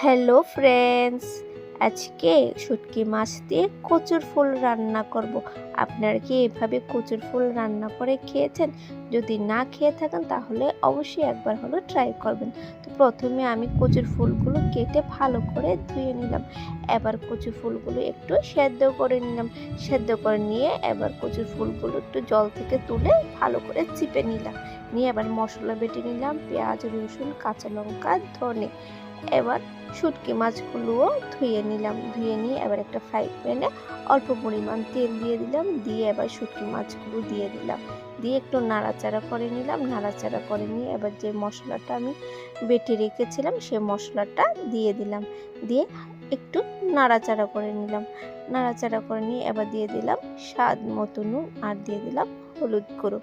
Hello friends, আজকে শুটকি মাছ দিয়ে কচুর ফুল রান্না করব। আপনারা কি এভাবে কচুর ফুল রান্না করে খেয়েছেন? যদি না খেয়ে থাকেন, তাহলে অবশ্যই একবার হলো ট্রাই করবেন। তো প্রথমে আমি কচুর ফুলগুলো কেটে ভালো করে ধুয়ে নিলাম। এবার কচুর ফুলগুলো একটু সেদ্ধ করে নিলাম। সেদ্ধ করে নিয়ে এবার কচুর ফুলগুলো একটু জল থেকে তুলে ভালো করে চিপে নিলাম। নিয়ে এবার মশলা বেটে নিলাম, পেঁয়াজ, রসুন, কাঁচা লঙ্কা, ধনে। এবার শুটকি মাছগুলোও ধুয়ে নিলাম, ধুয়ে নিয়ে এবার একটা ফ্রাই প্যানে অল্প পরিমাণ তেল দিয়ে দিলাম, দিয়ে এবার শুটকি মাছগুলো দিয়ে দিলাম। দিয়ে একটু নাড়াচাড়া করে নিলাম, নাড়াচাড়া করে নিয়ে এবার যে মশলাটা আমি বেটে রেখেছিলাম, সে মশলাটা দিয়ে দিলাম। দিয়ে একটু নাড়াচাড়া করে নিলাম। নাড়াচাড়া করে নিয়ে এবার দিয়ে দিলাম স্বাদ মতো নুন আর দিয়ে দিলাম হলুদ গুঁড়ো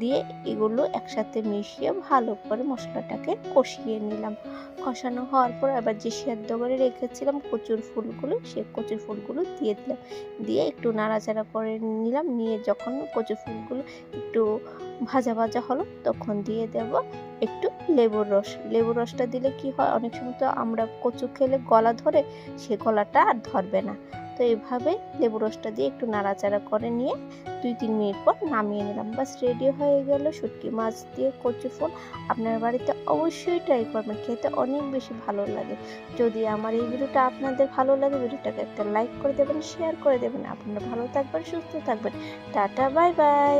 দিয়ে এগুলো একসাথে মিশিয়ে ভালো করে মশলাটাকে কষিয়ে নিলাম। কষানো হওয়ার পর আবার যে সেদ্ধ করে রেখেছিলাম কচুর ফুলগুলো, সে কচুর ফুলগুলো দিয়ে দিলাম। দিয়ে একটু নাড়াচাড়া করে নিলাম, নিয়ে যখন কচুর ফুলগুলো একটু ভাজা ভাজা হলো তখন দিয়ে দেব একটু লেবুর রস। লেবুর রসটা দিলে কি হয়, অনেক সময় তো আমরা কচু খেলে গলা ধরে, সে গলাটা আর ধরবে না। তো এভাবে লেবু রসটা দিয়ে একটু নাড়াচাড়া করে নিয়ে দুই, তিন মিনিট পর নামিয়ে নিলাম। বাস রেডি হয়ে গেল। শুটকি মাছ দিয়ে কচু ফুল আপনার বাড়িতে অবশ্যই ট্রাই করবেন। খেতে অনেক বেশি ভালো লাগে। যদি আমার এই ভিডিওটা আপনাদের ভালো লাগে, ভিডিওটাকে একটা লাইক করে দেবেন শেয়ার করে দেবেন। আপনারা ভালো থাকবেন, সুস্থ থাকবেন। Tata bye bye